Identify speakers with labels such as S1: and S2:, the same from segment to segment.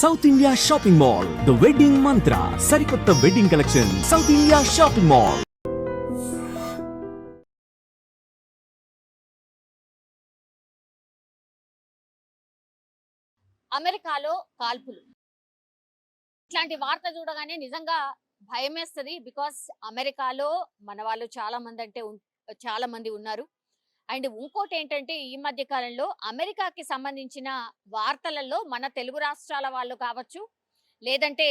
S1: South India shopping mall the wedding mantra సరికొత్త wedding collection South India shopping mall
S2: అమెరికాలో కాల్పులు. ఇట్లాంటి వార్త చూడగానే నిజంగా భయమేస్తుంది బికాస్ అమెరికాలో మన వాళ్ళు చాలా మంది అంటే చాలా మంది ఉన్నారు. అండ్ ఇంకోటి ఏంటంటే ఈ మధ్య కాలంలో అమెరికాకి సంబంధించిన వార్తలలో మన తెలుగు రాష్ట్రాల వాళ్ళు కావచ్చు లేదంటే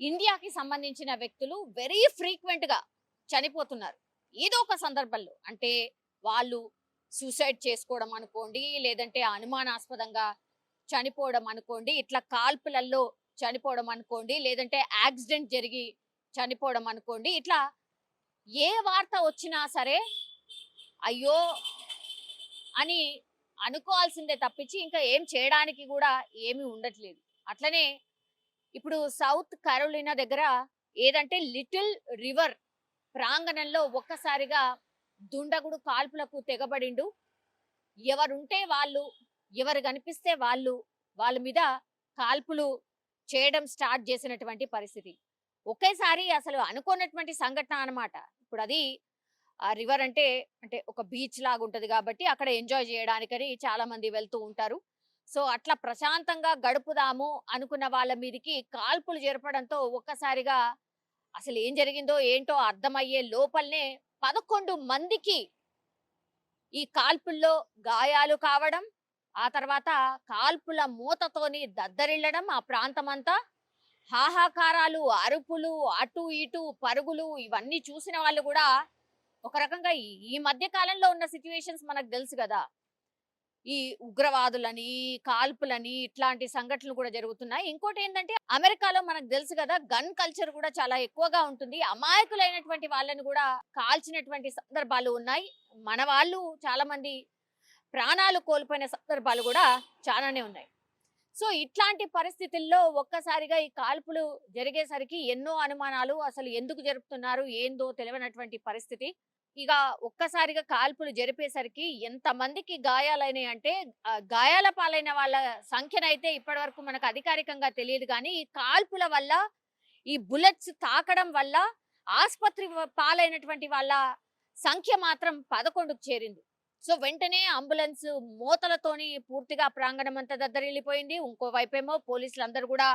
S2: ఇండియాకి సంబంధించిన వ్యక్తులు వెరీ ఫ్రీక్వెంట్గా చనిపోతున్నారు. ఏదో ఒక సందర్భంలో. అంటే వాళ్ళు సూసైడ్ చేసుకోవడం అనుకోండి లేదంటే అనుమానాస్పదంగా చనిపోవడం అనుకోండి ఇట్లా కాల్పులలో చనిపోవడం అనుకోండి లేదంటే యాక్సిడెంట్ జరిగి చనిపోవడం అనుకోండి ఇట్లా ఏ వార్త వచ్చినా సరే అయ్యో! అని అనుకోవాల్సిందే తప్పించి ఇంకా ఏం చేయడానికి కూడా ఏమీ ఉండట్లేదు. అట్లనే ఇప్పుడు సౌత్ కరోలినా దగ్గర ఏదంటే లిటిల్ రివర్ ప్రాంగణంలో ఒక్కసారిగా దుండగుడు కాల్పులకు తెగబడిండు. ఎవరుంటే వాళ్ళు ఎవరు కనిపిస్తే వాళ్ళు వాళ్ళ మీద కాల్పులు చేయడం స్టార్ట్ చేసినటువంటి పరిస్థితి. ఒకేసారి అసలు అనుకోనటువంటి సంఘటన అన్నమాట. ఇప్పుడు అది ఆ రివర్ అంటే అంటే ఒక బీచ్ లాగా ఉంటది కాబట్టి అక్కడ ఎంజాయ్ చేయడానికని చాలా మంది వెళ్తూ ఉంటారు. సో అట్లా ప్రశాంతంగా గడుపుదాము అనుకున్న వాళ్ళ మీదకి కాల్పులు జరపడంతో ఒక్కసారిగా అసలు ఏం జరిగిందో ఏంటో అర్థమయ్యే లోపలనే పదకొండు మందికి ఈ కాల్పుల్లో గాయాలు కావడం ఆ తర్వాత కాల్పుల మూతతోని దద్దరిల్లడం ఆ ప్రాంతమంతా హాహాకారాలు అరుపులు అటు ఇటు పరుగులు ఇవన్నీ చూసిన వాళ్ళు కూడా ఒక రకంగా ఈ- మధ్య కాలంలో ఉన్న సిచ్యువేషన్స్ మనకు తెలుసు కదా. ఈ ఉగ్రవాదులని కాల్పులని ఇట్లాంటి సంఘటనలు కూడా జరుగుతున్నాయి. ఇంకోటి ఏంటంటే అమెరికాలో మనకు తెలుసు కదా గన్ కల్చర్ కూడా చాలా ఎక్కువగా ఉంటుంది. అమాయకులైనటువంటి వాళ్ళని కూడా కాల్చినటువంటి సందర్భాలు ఉన్నాయి. మన వాళ్ళు చాలా మంది ప్రాణాలు కోల్పోయిన సందర్భాలు కూడా చాలానే ఉన్నాయి. సో ఇట్లాంటి పరిస్థితుల్లో ఒక్కసారిగా ఈ కాల్పులు జరిగేసరికి ఎన్నో అనుమానాలు అసలు ఎందుకు జరుపుతున్నారు? ఏందో తెలియనటువంటి పరిస్థితి. ఇక ఒక్కసారిగా కాల్పులు జరిపేసరికి ఎంతమందికి గాయాలైనాయి అంటే గాయాల పాలైన వాళ్ళ సంఖ్యనైతే ఇప్పటి వరకు మనకు అధికారికంగా తెలియదు కానీ ఈ కాల్పుల వల్ల ఈ బుల్లెట్స్ తాకడం వల్ల ఆసుపత్రి పాలైనటువంటి వాళ్ళ సంఖ్య మాత్రం పదకొండుకు చేరింది. సో వెంటనే అంబులెన్స్ మూతలతోని పూర్తిగా ప్రాంగణం అంతా దగ్గర ఇంకో వైపేమో పోలీసులు అందరూ కూడా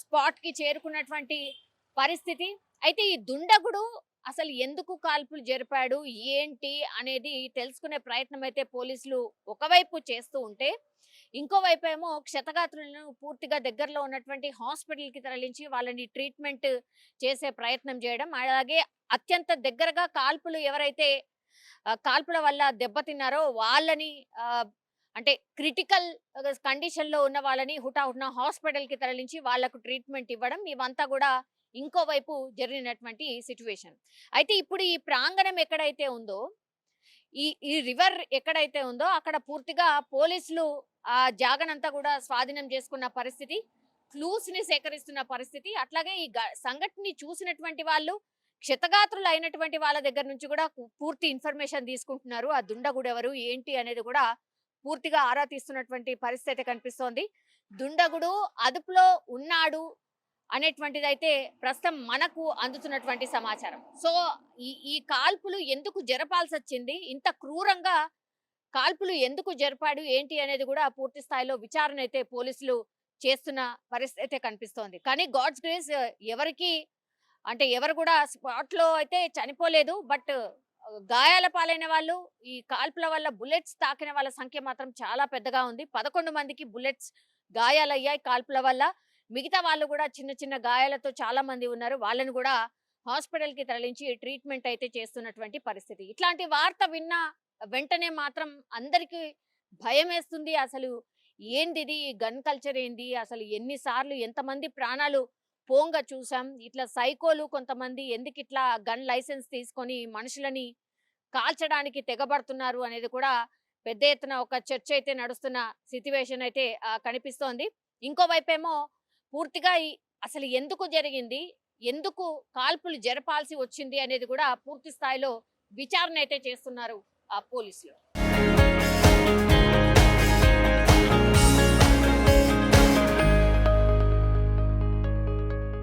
S2: స్పాట్కి స్పాట్కి చేరుకున్నటువంటి పరిస్థితి. అయితే ఈ దుండగుడు అసలు ఎందుకు కాల్పులు జరిపాడు? ఏంటి? అనేది తెలుసుకునే ప్రయత్నం అయితే పోలీసులు ఒకవైపు చేస్తూ ఉంటే ఇంకోవైపు ఏమో క్షతగాత్రులను పూర్తిగా దగ్గరలో ఉన్నటువంటి హాస్పిటల్కి తరలించి వాళ్ళని ట్రీట్మెంట్ చేసే ప్రయత్నం చేయడం అలాగే అత్యంత దగ్గరగా కాల్పులు ఎవరైతే కాల్పుల వల్ల దెబ్బతిన్నారో వాళ్ళని అంటే క్రిటికల్ కండిషన్లో ఉన్న వాళ్ళని హుటాహుటిన హాస్పిటల్కి తరలించి వాళ్ళకు ట్రీట్మెంట్ ఇవ్వడం ఇవంతా కూడా ఇంకోవైపు జరిగినటువంటి సిచ్యువేషన్ అయితే ఇప్పుడు ఈ ప్రాంగణం ఎక్కడైతే ఉందో ఈ ఈ రివర్ ఎక్కడైతే ఉందో అక్కడ పూర్తిగా పోలీసులు ఆ జాగనంతా కూడా స్వాధీనం చేసుకున్న పరిస్థితి క్లూస్ని సేకరిస్తున్న పరిస్థితి అట్లాగే ఈ సంఘటన సంఘటనని చూసినటువంటి వాళ్ళు క్షతగాత్రులు అయినటువంటి వాళ్ళ దగ్గర నుంచి కూడా పూర్తి ఇన్ఫర్మేషన్ తీసుకుంటున్నారు. ఆ దుండగుడు ఎవరు ఏంటి అనేది కూడా పూర్తిగా ఆరా తీస్తున్నటువంటి పరిస్థితి అయితే కనిపిస్తోంది. దుండగుడు అదుపులో ఉన్నాడు అనేటువంటిది అయితే ప్రస్తుతం మనకు అందుతున్నటువంటి సమాచారం. సో ఈ ఈ కాల్పులు ఎందుకు జరపాల్సి వచ్చింది ఇంత క్రూరంగా కాల్పులు ఎందుకు జరిపాడు? ఏంటి అనేది కూడా పూర్తి స్థాయిలో విచారణ అయితే పోలీసులు చేస్తున్న పరిస్థితి అయితే కనిపిస్తోంది. కానీ గాడ్స్ గ్రేస్ ఎవరికి అంటే ఎవరు కూడా స్పాట్లో అయితే చనిపోలేదు. బట్ గాయాల పాలైన వాళ్ళు ఈ కాల్పుల వల్ల బుల్లెట్స్ తాకిన వాళ్ళ సంఖ్య మాత్రం చాలా పెద్దగా ఉంది. పదకొండు మందికి బుల్లెట్స్ గాయాలయ్యాయి కాల్పుల వల్ల. మిగతా వాళ్ళు కూడా చిన్న చిన్న గాయాలతో చాలా మంది ఉన్నారు. వాళ్ళని కూడా హాస్పిటల్కి తరలించి ట్రీట్మెంట్ అయితే చేస్తున్నటువంటి పరిస్థితి. ఇట్లాంటి వార్త విన్న వెంటనే మాత్రం అందరికీ భయం వేస్తుంది. అసలు ఏంది ఇది గన్ కల్చర్ ఏంది? అసలు ఎన్నిసార్లు ఎంతమంది ప్రాణాలు పోంగా చూసాం? ఇట్లా సైకోలు కొంతమంది ఎందుకు ఇట్లా గన్ లైసెన్స్ తీసుకొని మనుషులని కాల్చడానికి తెగబడుతున్నారు అనేది కూడా పెద్ద ఎత్తున ఒక చర్చ అయితే నడుస్తున్న సిచ్యువేషన్ అయితే ఆ, కనిపిస్తోంది. ఇంకోవైపేమో పూర్తిగా అసలు ఎందుకు జరిగింది? ఎందుకు కాల్పులు జరపాల్సి వచ్చింది అనేది కూడా పూర్తి స్థాయిలో విచారణ అయితే చేస్తున్నారు ఆ పోలీసులు.